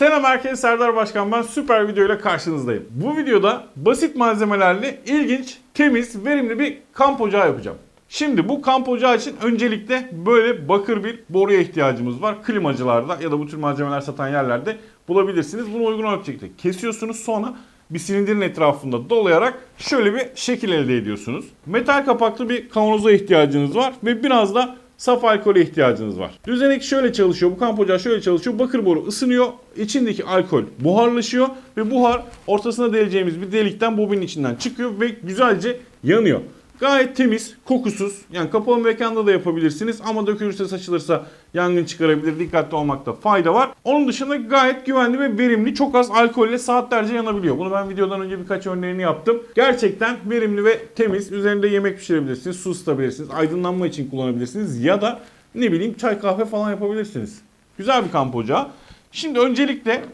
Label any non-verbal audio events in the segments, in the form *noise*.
Selam herkese Serdar Başkan ben süper videoyla karşınızdayım. Bu videoda basit malzemelerle ilginç, temiz, verimli bir kamp ocağı yapacağım. Şimdi bu kamp ocağı için öncelikle böyle bakır bir boruya ihtiyacımız var. Klimacılarda ya da bu tür malzemeler satan yerlerde bulabilirsiniz. Bunu uygun ölçekte kesiyorsunuz sonra bir silindirin etrafında dolayarak şöyle bir şekil elde ediyorsunuz. Metal kapaklı bir kavanoza ihtiyacınız var ve biraz da saf alkole ihtiyacınız var. Düzenek şöyle çalışıyor. Bu kamp ocağı şöyle çalışıyor. Bakır boru ısınıyor. İçindeki alkol buharlaşıyor ve buhar ortasına deleceğimiz bir delikten bobinin içinden çıkıyor ve güzelce yanıyor. Gayet temiz, kokusuz. Yani kapalı mekanda da yapabilirsiniz ama dökülürse saçılırsa yangın çıkarabilir. Dikkatli olmakta fayda var. Onun dışında gayet güvenli ve verimli. Çok az alkolle saatlerce yanabiliyor. Bunu ben videodan önce birkaç örneğini yaptım. Gerçekten verimli ve temiz. Üzerinde yemek pişirebilirsiniz, su ısıtabilirsiniz, aydınlanma için kullanabilirsiniz ya da ne bileyim çay kahve falan yapabilirsiniz. Güzel bir kamp ocağı. Şimdi öncelikle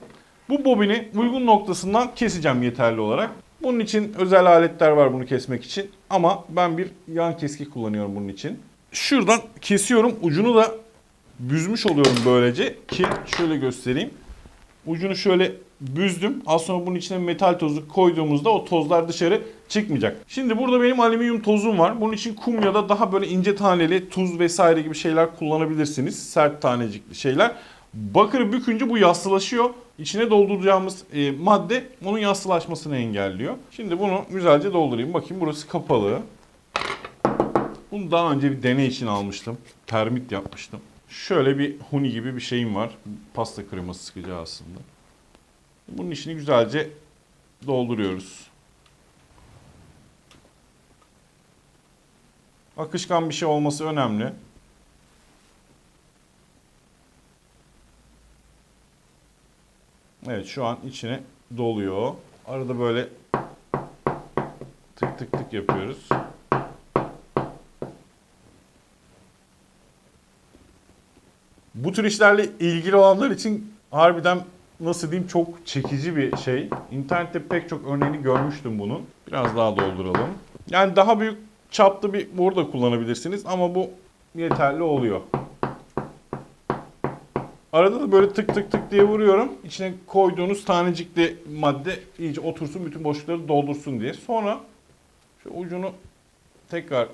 bu bobini uygun noktasından keseceğim yeterli olarak. Bunun için özel aletler var bunu kesmek için. Ama ben bir yan keski kullanıyorum bunun için. Şuradan kesiyorum. Ucunu da büzmüş oluyorum böylece ki şöyle göstereyim. Ucunu şöyle büzdüm. Az sonra bunun içine metal tozu koyduğumuzda o tozlar dışarı çıkmayacak. Şimdi burada benim alüminyum tozum var. Bunun için kum ya da daha böyle ince taneli tuz vesaire gibi şeyler kullanabilirsiniz. Sert tanecikli şeyler. Bakırı bükünce bu yassılaşıyor. İçine dolduracağımız e, madde onun yassılaşmasını engelliyor. Şimdi bunu güzelce doldurayım. Bakayım burası kapalı. Bunu daha önce bir deney için almıştım. Termit yapmıştım. Şöyle bir huni gibi bir şeyim var. Pasta kreması sıkacağı aslında. Bunun içini güzelce dolduruyoruz. Akışkan bir şey olması önemli. Evet şu an içine doluyor. Arada böyle tık tık tık yapıyoruz. Bu tür işlerle ilgili olanlar için harbiden nasıl diyeyim çok çekici bir şey. İnternette pek çok örneğini görmüştüm bunun. Biraz daha dolduralım. Yani daha büyük çaplı bir boru da kullanabilirsiniz ama bu yeterli oluyor. Arada da böyle tık tık tık diye vuruyorum. İçine koyduğunuz tanecikli madde iyice otursun, bütün boşlukları doldursun diye. Sonra şu ucunu tekrar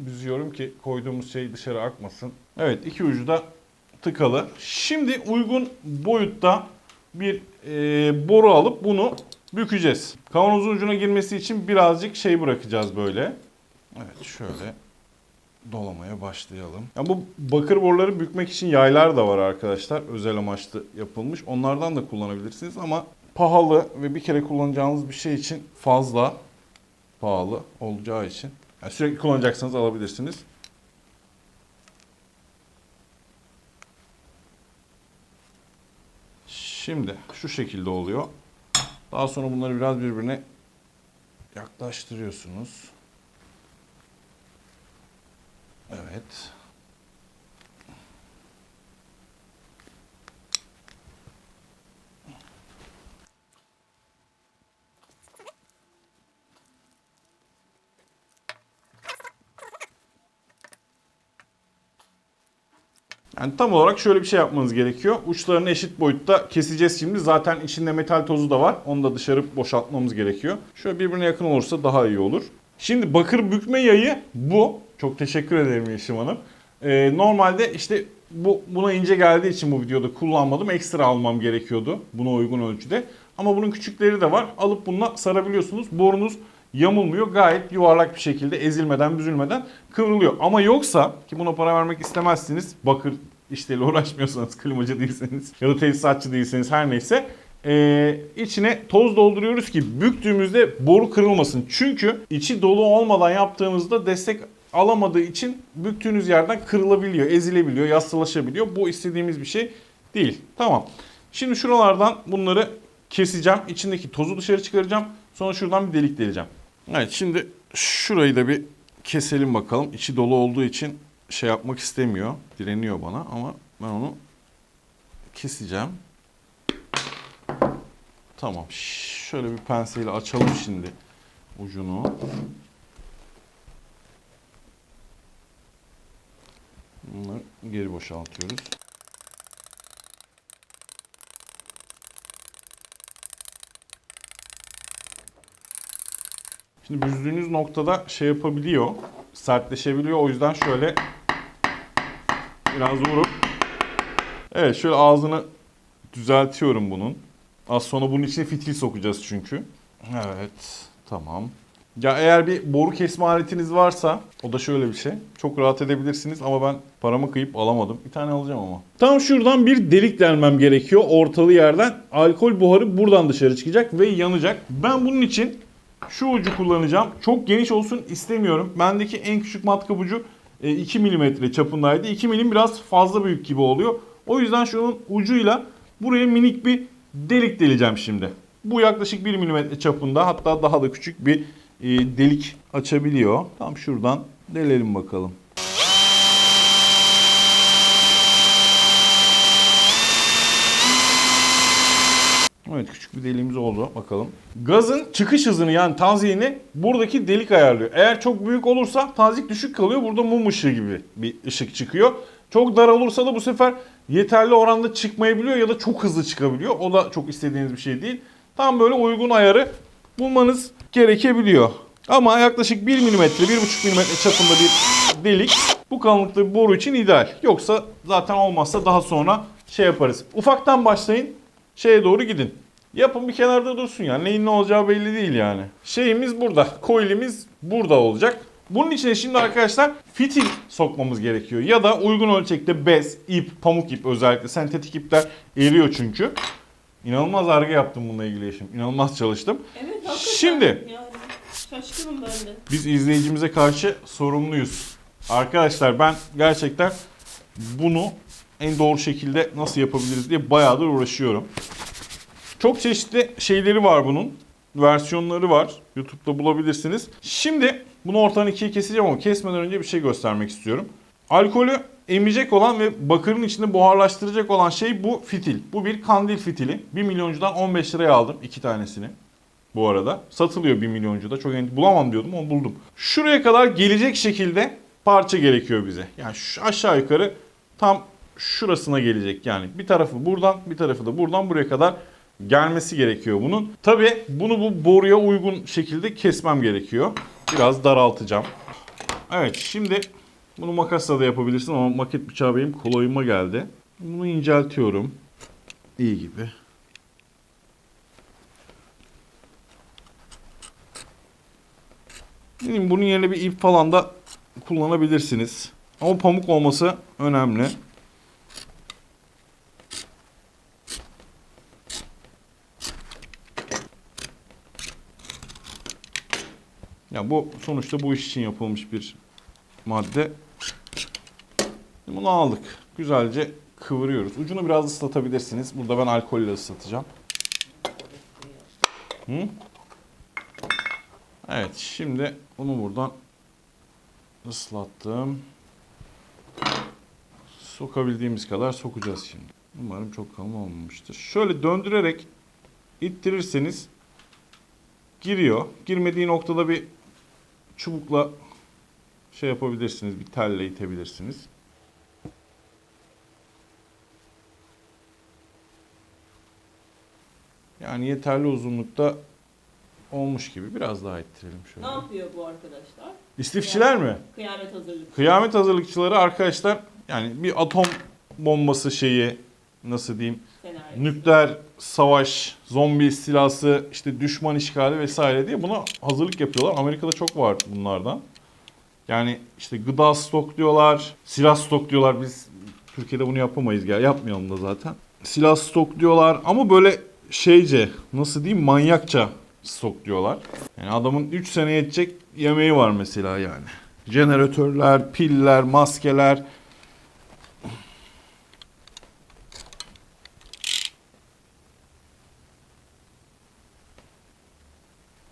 büzüyorum ki koyduğumuz şey dışarı akmasın. Evet iki ucu da tıkalı. Şimdi uygun boyutta bir e, boru alıp bunu bükeceğiz. Kavanozun ucuna girmesi için birazcık şey bırakacağız böyle. Evet şöyle dolamaya başlayalım. Ya bu bakır boruları bükmek için yaylar da var arkadaşlar. Özel amaçlı yapılmış. Onlardan da kullanabilirsiniz ama pahalı ve bir kere kullanacağınız bir şey için fazla pahalı olacağı için. Yani sürekli kullanacaksanız alabilirsiniz. Şimdi şu şekilde oluyor. Daha sonra bunları biraz birbirine yaklaştırıyorsunuz. Evet. Yani tam olarak şöyle bir şey yapmanız gerekiyor. Uçlarını eşit boyutta keseceğiz şimdi. Zaten içinde metal tozu da var. Onu da dışarı boşaltmamız gerekiyor. Şöyle birbirine yakın olursa daha iyi olur. Şimdi bakır bükme yayı bu. Çok teşekkür ederim Yeşim Hanım. Ee, normalde işte bu buna ince geldiği için bu videoda kullanmadım. Ekstra almam gerekiyordu buna uygun ölçüde. Ama bunun küçükleri de var. Alıp bununla sarabiliyorsunuz. Borunuz yamulmuyor. Gayet yuvarlak bir şekilde ezilmeden büzülmeden kıvrılıyor. Ama yoksa ki buna para vermek istemezsiniz. Bakır işleriyle uğraşmıyorsanız, klimacı değilseniz ya da tesisatçı değilseniz her neyse ee, içine toz dolduruyoruz ki büktüğümüzde boru kırılmasın. Çünkü içi dolu olmadan yaptığımızda destek alamadığı için büktüğünüz yerden kırılabiliyor, ezilebiliyor, yassılaşabiliyor. Bu istediğimiz bir şey değil. Tamam. Şimdi şuralardan bunları keseceğim. İçindeki tozu dışarı çıkaracağım. Sonra şuradan bir delik deleceğim. Evet şimdi şurayı da bir keselim bakalım. İçi dolu olduğu için şey yapmak istemiyor. Direniyor bana ama ben onu keseceğim. Tamam. Şöyle bir penseyle açalım şimdi ucunu. Bunları geri boşaltıyoruz. Şimdi büzdüğünüz noktada şey yapabiliyor, sertleşebiliyor. O yüzden şöyle biraz vurup Evet şöyle ağzını düzeltiyorum bunun. Az sonra bunun içine fitil sokacağız çünkü. Evet tamam. Ya eğer bir boru kesme aletiniz varsa o da şöyle bir şey. Çok rahat edebilirsiniz ama ben paramı kıyıp alamadım. Bir tane alacağım ama. Tam şuradan bir delik delmem gerekiyor ortalı yerden. Alkol buharı buradan dışarı çıkacak ve yanacak. Ben bunun için şu ucu kullanacağım. Çok geniş olsun istemiyorum. Bendeki en küçük matkap ucu e, 2 mm çapındaydı. 2 milim biraz fazla büyük gibi oluyor. O yüzden şunun ucuyla buraya minik bir delik deleceğim şimdi. Bu yaklaşık 1 mm çapında hatta daha da küçük bir e, delik açabiliyor. Tam şuradan delelim bakalım. Evet küçük bir deliğimiz oldu. Bakalım. Gazın çıkış hızını yani taziyini buradaki delik ayarlıyor. Eğer çok büyük olursa tazik düşük kalıyor. Burada mum ışığı gibi bir ışık çıkıyor. Çok dar olursa da bu sefer yeterli oranda çıkmayabiliyor ya da çok hızlı çıkabiliyor. O da çok istediğiniz bir şey değil. Tam böyle uygun ayarı bulmanız gerekebiliyor. Ama yaklaşık 1 mm, 1,5 mm çapında bir delik bu kalınlıkta bir boru için ideal. Yoksa zaten olmazsa daha sonra şey yaparız. Ufaktan başlayın şeye doğru gidin. Yapın bir kenarda dursun yani. Neyin ne olacağı belli değil yani. Şeyimiz burada. Coil'imiz burada olacak. Bunun içine şimdi arkadaşlar fitil sokmamız gerekiyor. Ya da uygun ölçekte bez, ip, pamuk ip özellikle. Sentetik ipler eriyor çünkü. İnanılmaz arge yaptım bununla ilgili işim. İnanılmaz çalıştım. Evet. Şimdi. Yani şaşkınım ben de. Biz izleyicimize karşı sorumluyuz. Arkadaşlar ben gerçekten bunu en doğru şekilde nasıl yapabiliriz diye bayağıdır uğraşıyorum. Çok çeşitli şeyleri var bunun. Versiyonları var. YouTube'da bulabilirsiniz. Şimdi bunu ortadan ikiye keseceğim ama kesmeden önce bir şey göstermek istiyorum. Alkolü emecek olan ve bakırın içinde buharlaştıracak olan şey bu fitil. Bu bir kandil fitili. 1 milyoncudan 15 liraya aldım iki tanesini bu arada. Satılıyor 1 milyoncuda. Çok en- bulamam diyordum ama buldum. Şuraya kadar gelecek şekilde parça gerekiyor bize. Yani şu aşağı yukarı tam şurasına gelecek. Yani bir tarafı buradan bir tarafı da buradan buraya kadar gelmesi gerekiyor bunun. Tabi bunu bu boruya uygun şekilde kesmem gerekiyor. Biraz daraltacağım. Evet şimdi bunu makasla da yapabilirsin ama maket bıçağı benim kolayıma geldi. Bunu inceltiyorum. İyi gibi. Bileyim, bunun yerine bir ip falan da kullanabilirsiniz. Ama pamuk olması önemli. Ya bu sonuçta bu iş için yapılmış bir madde. Bunu aldık. Güzelce kıvırıyoruz. Ucunu biraz ıslatabilirsiniz. Burada ben alkolle ıslatacağım. Hı? Evet şimdi bunu buradan ıslattım. Sokabildiğimiz kadar sokacağız şimdi. Umarım çok kalın olmamıştır. Şöyle döndürerek ittirirseniz giriyor. Girmediği noktada bir çubukla şey yapabilirsiniz. Bir telle itebilirsiniz. Yani yeterli uzunlukta olmuş gibi. Biraz daha ittirelim şöyle. Ne yapıyor bu arkadaşlar? İstifçiler mi? Kıyamet hazırlık. Kıyamet hazırlıkçıları arkadaşlar yani bir atom bombası şeyi nasıl diyeyim Senaryo. nükleer savaş, zombi istilası, işte düşman işgali vesaire diye buna hazırlık yapıyorlar. Amerika'da çok var bunlardan. Yani işte gıda stok diyorlar, silah stok diyorlar. Biz Türkiye'de bunu yapamayız gel yapmayalım da zaten. Silah stok diyorlar ama böyle şeyce nasıl diyeyim manyakça stok diyorlar. Yani adamın 3 sene yetecek yemeği var mesela yani. Jeneratörler, piller, maskeler.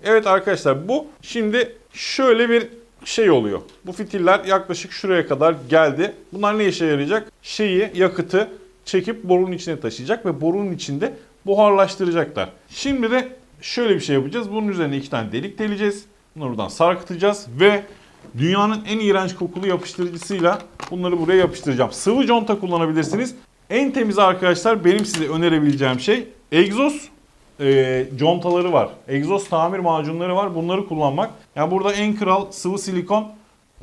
Evet arkadaşlar bu şimdi şöyle bir şey oluyor. Bu fitiller yaklaşık şuraya kadar geldi. Bunlar ne işe yarayacak? Şeyi, yakıtı çekip borunun içine taşıyacak ve borunun içinde buharlaştıracaklar. Şimdi de şöyle bir şey yapacağız. Bunun üzerine iki tane delik deleceğiz. Bunları buradan sarkıtacağız ve dünyanın en iğrenç kokulu yapıştırıcısıyla bunları buraya yapıştıracağım. Sıvı conta kullanabilirsiniz. En temiz arkadaşlar benim size önerebileceğim şey egzoz e, contaları var. Egzoz tamir macunları var. Bunları kullanmak. Yani burada en kral sıvı silikon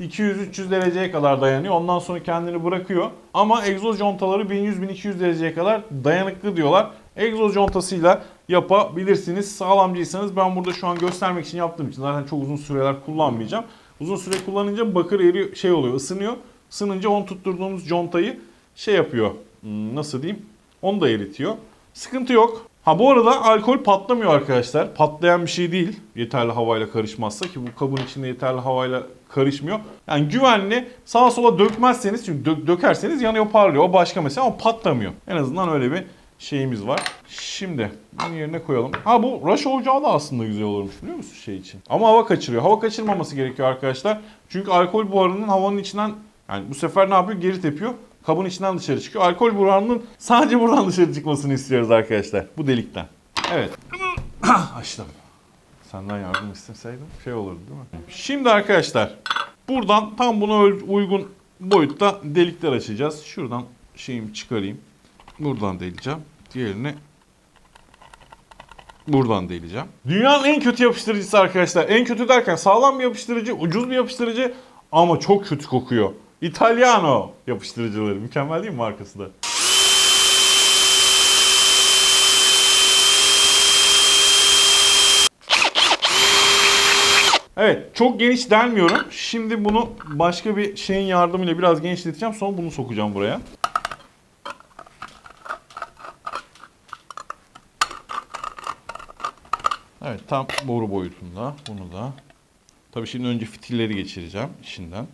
200-300 dereceye kadar dayanıyor. Ondan sonra kendini bırakıyor. Ama egzoz contaları 1100-1200 dereceye kadar dayanıklı diyorlar. Egzoz contasıyla yapabilirsiniz. Sağlamcıysanız ben burada şu an göstermek için yaptığım için zaten çok uzun süreler kullanmayacağım. Uzun süre kullanınca bakır eriyor, şey oluyor, ısınıyor. Isınınca onu tutturduğumuz contayı şey yapıyor. hmm, Nasıl diyeyim? Onu da eritiyor. Sıkıntı yok. Ha bu arada alkol patlamıyor arkadaşlar. Patlayan bir şey değil. Yeterli havayla karışmazsa ki bu kabın içinde yeterli havayla karışmıyor. Yani güvenli sağa sola dökmezseniz çünkü dö- dökerseniz yanıyor parlıyor. O başka mesele ama patlamıyor. En azından öyle bir şeyimiz var. Şimdi bunu yerine koyalım. Ha bu raş ocağı da aslında güzel olurmuş biliyor musun şey için. Ama hava kaçırıyor. Hava kaçırmaması gerekiyor arkadaşlar. Çünkü alkol buharının havanın içinden yani bu sefer ne yapıyor? Geri tepiyor. Kabın içinden dışarı çıkıyor. Alkol buharının sadece buradan dışarı çıkmasını istiyoruz arkadaşlar. Bu delikten. Evet. *clears throat* Açtım. Senden yardım isteseydim şey olurdu değil mi? Şimdi arkadaşlar buradan tam buna uygun boyutta delikler açacağız. Şuradan şeyimi çıkarayım. Buradan deleceğim. Diğerini buradan deleceğim. Dünyanın en kötü yapıştırıcısı arkadaşlar. En kötü derken sağlam bir yapıştırıcı, ucuz bir yapıştırıcı ama çok kötü kokuyor. Italiano yapıştırıcıları. Mükemmel değil mi markası da? Evet çok geniş delmiyorum. Şimdi bunu başka bir şeyin yardımıyla biraz genişleteceğim. Sonra bunu sokacağım buraya. Evet tam boru boyutunda. Bunu da. Tabii şimdi önce fitilleri geçireceğim içinden.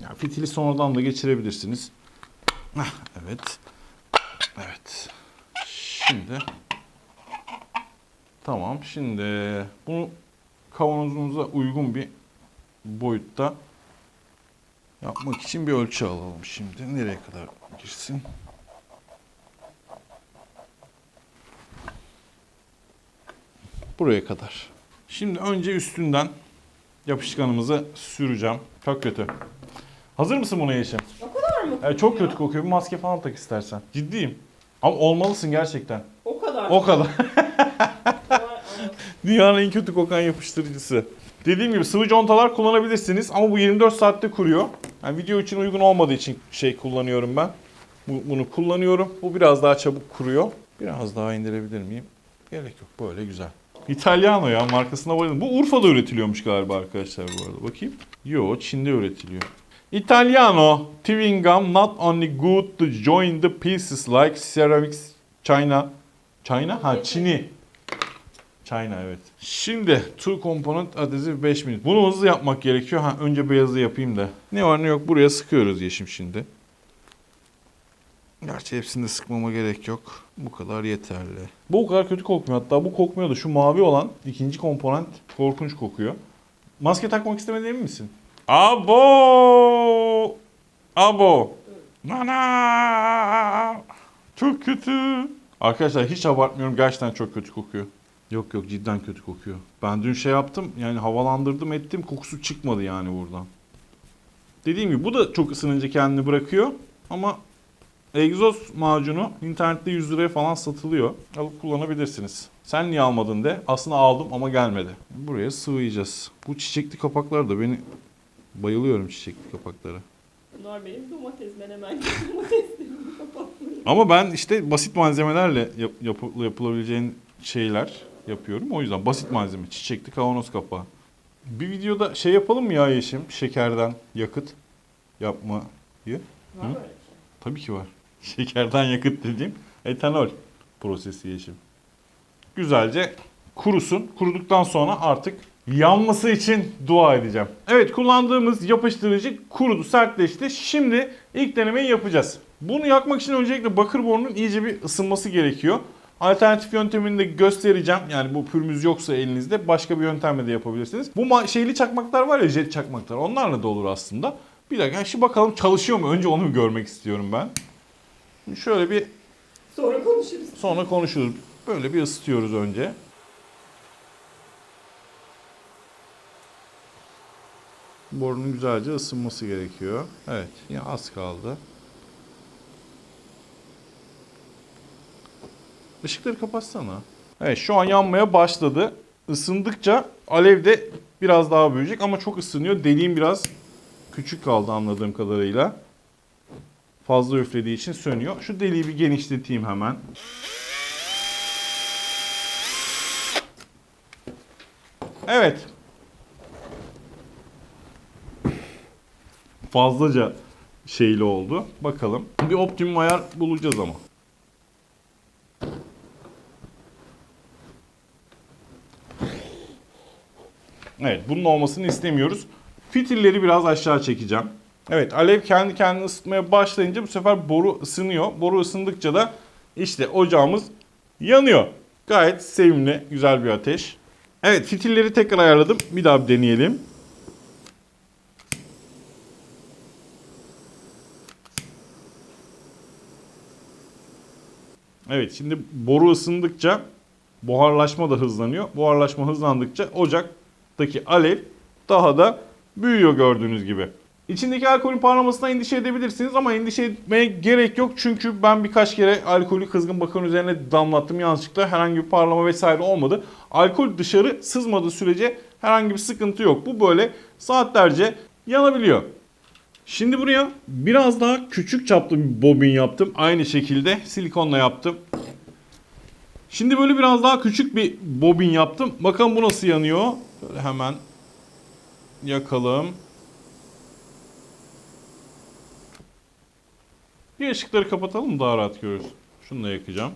Ya fitili sonradan da geçirebilirsiniz. Hah, evet. Evet. Şimdi Tamam. Şimdi bunu kavanozunuza uygun bir boyutta yapmak için bir ölçü alalım şimdi. Nereye kadar girsin? Buraya kadar. Şimdi önce üstünden yapışkanımızı süreceğim. Çok kötü. Hazır mısın buna Yeşim? O kadar mı? Evet, çok kötü kokuyor. Bir maske falan tak istersen. Ciddiyim. Ama olmalısın gerçekten. O kadar. O kadar. *laughs* Dünyanın en kötü kokan yapıştırıcısı. Dediğim gibi sıvı contalar kullanabilirsiniz ama bu 24 saatte kuruyor. Yani video için uygun olmadığı için şey kullanıyorum ben. Bu- bunu kullanıyorum. Bu biraz daha çabuk kuruyor. Biraz daha indirebilir miyim? Gerek yok. Böyle güzel. Italiano ya markasına bayıldım. Bu Urfa'da üretiliyormuş galiba arkadaşlar bu arada. Bakayım. Yo Çin'de üretiliyor. Italiano chewing gum not only good to join the pieces like ceramics China. China? Ha Çin'i. China evet. Şimdi two component adhesive 5 minut. Bunu hızlı yapmak gerekiyor. Ha önce beyazı yapayım da. Ne var ne yok buraya sıkıyoruz yeşim şimdi. Gerçi hepsini sıkmama gerek yok. Bu kadar yeterli. Bu o kadar kötü kokmuyor. Hatta bu kokmuyor da şu mavi olan ikinci komponent korkunç kokuyor. Maske takmak istemediğin emin misin? Abo! Abo! Nana! Çok kötü. Arkadaşlar hiç abartmıyorum. Gerçekten çok kötü kokuyor. Yok yok cidden kötü kokuyor. Ben dün şey yaptım yani havalandırdım ettim kokusu çıkmadı yani buradan. Dediğim gibi bu da çok ısınınca kendini bırakıyor ama egzoz macunu internette 100 liraya falan satılıyor. Alıp kullanabilirsiniz. Sen niye almadın de aslında aldım ama gelmedi. Buraya sıvayacağız. Bu çiçekli kapaklar da beni bayılıyorum çiçekli kapaklara. Bunlar benim domates menemen *laughs* domateslerimi kapatmıyor. Ama ben işte basit malzemelerle yap- yapı- yapılabileceğin şeyler yapıyorum. O yüzden basit malzeme. Çiçekli kavanoz kapağı. Bir videoda şey yapalım mı ya Yeşim? Şekerden yakıt yapmayı. Var Hı? şey. Tabii ki var. *laughs* Şekerden yakıt dediğim etanol prosesi Yeşim. Güzelce kurusun. Kuruduktan sonra artık yanması için dua edeceğim. Evet kullandığımız yapıştırıcı kurudu, sertleşti. Şimdi ilk denemeyi yapacağız. Bunu yakmak için öncelikle bakır borunun iyice bir ısınması gerekiyor. Alternatif yöntemini de göstereceğim. Yani bu pürmüz yoksa elinizde başka bir yöntemle de yapabilirsiniz. Bu şeyli çakmaklar var ya jet çakmaklar. Onlarla da olur aslında. Bir dakika şimdi bakalım çalışıyor mu? Önce onu bir görmek istiyorum ben. Şimdi şöyle bir Sonra konuşuruz. Sonra konuşuruz. Böyle bir ısıtıyoruz önce. Borunun güzelce ısınması gerekiyor. Evet yine az kaldı. Işıkları kapatsana. Evet şu an yanmaya başladı. Isındıkça alev de biraz daha büyüyecek ama çok ısınıyor. Deliğim biraz küçük kaldı anladığım kadarıyla. Fazla üflediği için sönüyor. Şu deliği bir genişleteyim hemen. Evet. Fazlaca şeyli oldu. Bakalım. Bir optimum ayar bulacağız ama. Evet bunun olmasını istemiyoruz. Fitilleri biraz aşağı çekeceğim. Evet alev kendi kendini ısıtmaya başlayınca bu sefer boru ısınıyor. Boru ısındıkça da işte ocağımız yanıyor. Gayet sevimli, güzel bir ateş. Evet fitilleri tekrar ayarladım. Bir daha bir deneyelim. Evet şimdi boru ısındıkça buharlaşma da hızlanıyor. Buharlaşma hızlandıkça ocaktaki alev daha da büyüyor gördüğünüz gibi. İçindeki alkolün parlamasına endişe edebilirsiniz ama endişe etmeye gerek yok. Çünkü ben birkaç kere alkolü kızgın bakın üzerine damlattım yanlışlıkla herhangi bir parlama vesaire olmadı. Alkol dışarı sızmadığı sürece herhangi bir sıkıntı yok. Bu böyle saatlerce yanabiliyor. Şimdi buraya biraz daha küçük çaplı bir bobin yaptım. Aynı şekilde silikonla yaptım. Şimdi böyle biraz daha küçük bir bobin yaptım. Bakalım bu nasıl yanıyor. Böyle hemen yakalım. Bir ışıkları kapatalım daha rahat görürüz. Şunu da yakacağım.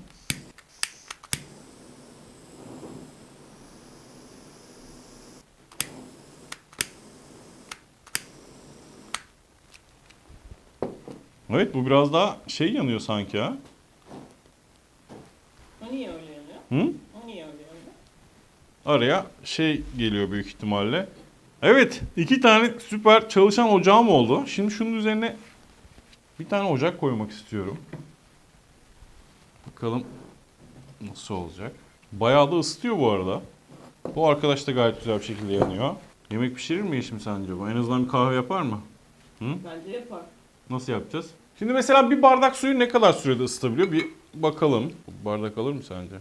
Evet bu biraz daha şey yanıyor sanki ha. O öyle? Hı? Niye? Araya şey geliyor büyük ihtimalle. Evet iki tane süper çalışan ocağım oldu. Şimdi şunun üzerine bir tane ocak koymak istiyorum. Bakalım nasıl olacak. Bayağı da ısıtıyor bu arada. Bu arkadaş da gayet güzel bir şekilde yanıyor. Yemek pişirir mi eşim sence bu? En azından bir kahve yapar mı? Bence yapar. Nasıl yapacağız? Şimdi mesela bir bardak suyu ne kadar sürede ısıtabiliyor? Bir bakalım. Bu bardak alır mı sence?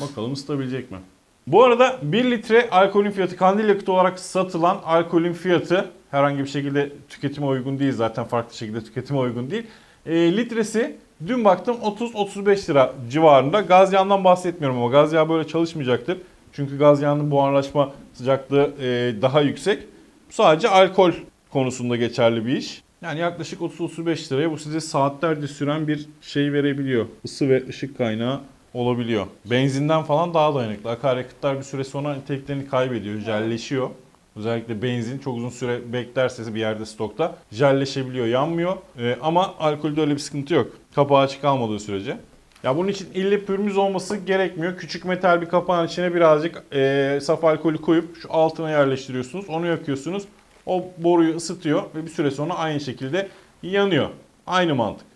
Bakalım ısıtabilecek mi? Bu arada 1 litre alkolün fiyatı kandil yakıtı olarak satılan alkolün fiyatı herhangi bir şekilde tüketime uygun değil zaten farklı şekilde tüketime uygun değil. E, litresi dün baktım 30-35 lira civarında. Gaz yağından bahsetmiyorum ama gaz yağı böyle çalışmayacaktır. Çünkü gaz yağının buharlaşma sıcaklığı e, daha yüksek. Sadece alkol konusunda geçerli bir iş. Yani yaklaşık 30-35 liraya bu size saatlerce süren bir şey verebiliyor. Isı ve ışık kaynağı olabiliyor. Benzinden falan daha dayanıklı. Akaryakıtlar bir süre sonra niteliklerini kaybediyor, jelleşiyor. Özellikle benzin çok uzun süre beklerse bir yerde stokta jelleşebiliyor, yanmıyor. Ee, ama alkolde öyle bir sıkıntı yok. Kapağı açık kalmadığı sürece. Ya bunun için ille pürmüz olması gerekmiyor. Küçük metal bir kapağın içine birazcık e, saf alkolü koyup şu altına yerleştiriyorsunuz. Onu yakıyorsunuz. O boruyu ısıtıyor ve bir süre sonra aynı şekilde yanıyor. Aynı mantık.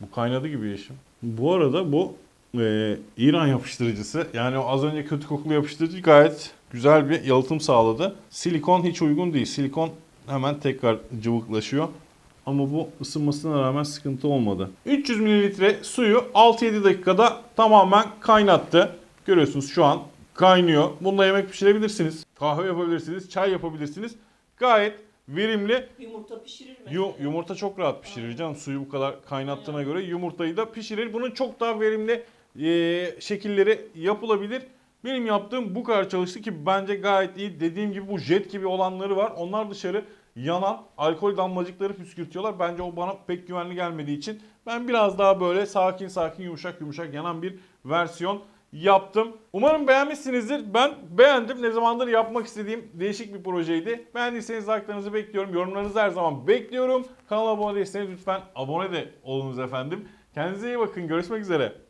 Bu kaynadı gibi yeşim. Bu arada bu e, İran yapıştırıcısı. Yani o az önce kötü kokulu yapıştırıcı gayet güzel bir yalıtım sağladı. Silikon hiç uygun değil. Silikon hemen tekrar cıvıklaşıyor. Ama bu ısınmasına rağmen sıkıntı olmadı. 300 mililitre suyu 6-7 dakikada tamamen kaynattı. Görüyorsunuz şu an kaynıyor. Bununla yemek pişirebilirsiniz. Kahve yapabilirsiniz. Çay yapabilirsiniz. Gayet verimli. Yumurta pişirir mi? Yu- yumurta çok rahat pişirir canım. Suyu bu kadar kaynattığına göre yumurtayı da pişirir. Bunun çok daha verimli e, şekilleri yapılabilir. Benim yaptığım bu kadar çalıştı ki bence gayet iyi. Dediğim gibi bu jet gibi olanları var. Onlar dışarı yanan alkol damlacıkları püskürtüyorlar. Bence o bana pek güvenli gelmediği için ben biraz daha böyle sakin sakin yumuşak yumuşak yanan bir versiyon yaptım. Umarım beğenmişsinizdir. Ben beğendim. Ne zamandır yapmak istediğim değişik bir projeydi. Beğendiyseniz like'larınızı bekliyorum. Yorumlarınızı her zaman bekliyorum. Kanala abone değilseniz lütfen abone de olunuz efendim. Kendinize iyi bakın. Görüşmek üzere.